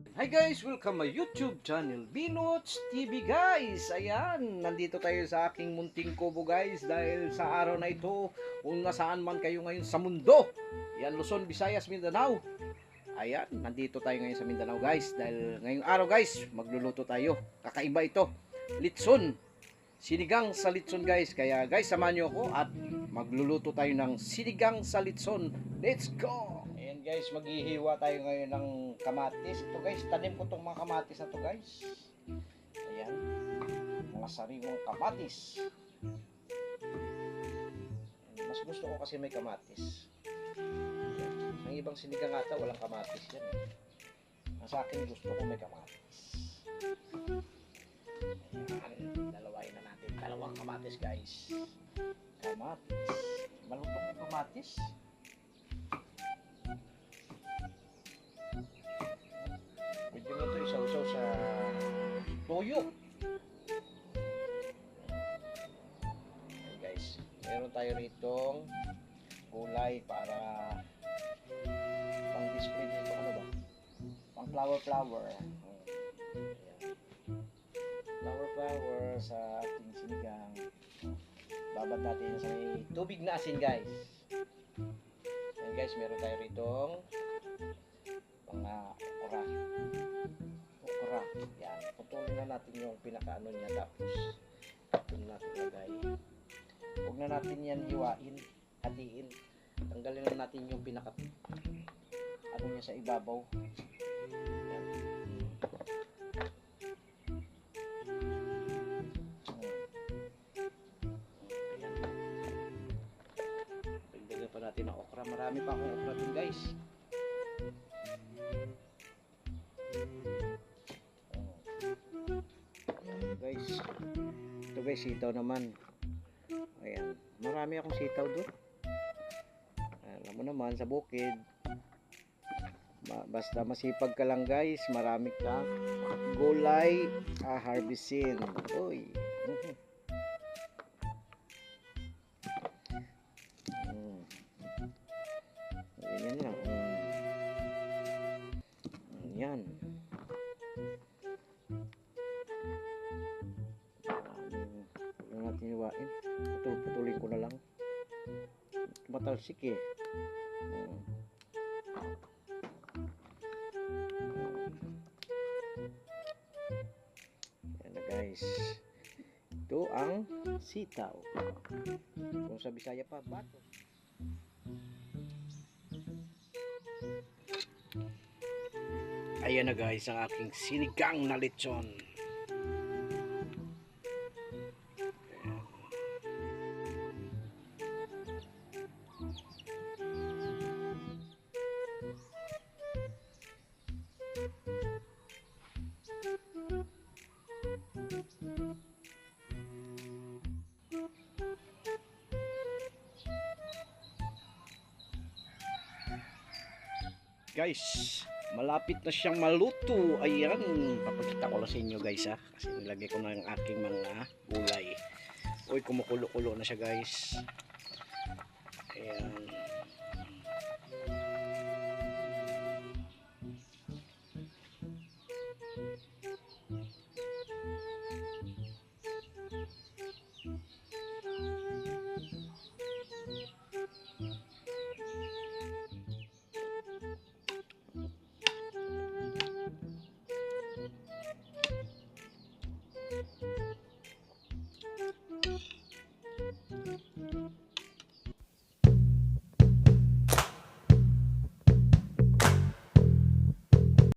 Hi guys! Welcome my YouTube channel, Binots TV guys! Ayan, nandito tayo sa aking munting kubo guys dahil sa araw na ito, kung nasaan man kayo ngayon sa mundo, yan Luzon, Visayas, Mindanao. Ayan, nandito tayo ngayon sa Mindanao guys dahil ngayong araw guys, magluluto tayo. Kakaiba ito, litson. Sinigang sa litson guys. Kaya guys, samahan niyo ako at magluluto tayo ng sinigang sa litson. Let's go! Guys, maghihiwa tayo ngayon ng kamatis. Ito guys, tanim ko tong mga kamatis na to guys. Ayan, mga sariwang kamatis. Ayan, Mas gusto ko kasi may kamatis. Ang ibang sinigang ata, walang kamatis yan. eh. Ang sa akin gusto ko may kamatis. Ayan, dalawain na natin. Dalawang kamatis guys. Kamatis. Malutong yung kamatis. Toyo. Ayan, guys, meron tayo ritong gulay para pang display dito ano ba? Pang flower flower. Flower flower sa ating sinigang. Babad natin sa tubig na asin guys. Ayan guys, meron tayo ritong pinakaano niya tapos doon natin lagay. Huwag na natin yan hiwain, hatiin. Tanggalin na natin yung pinaka ano niya sa ibabaw. Yan. Ayan. Dagdagan pa natin ng okra. Marami pa akong okra dun guys. Ayan, Guys, sitaw naman. Ayan. Marami akong sitaw doon. Alam mo naman, sa bukid. Ba- basta masipag ka lang guys, marami kang gulay ah, harvestin. Uy. Matalsik eh. Mm. Yan na guys. Ito ang sitaw. Kung sa Bisaya pa, bato. Ayan na guys ang aking sinigang na lechon. Guys, malapit na siyang maluto. Ayan, papakita ko lang sa inyo guys ha. Kasi nilagay ko na yung aking mga gulay. Uy, kumukulo-kulo na siya guys. Ayan.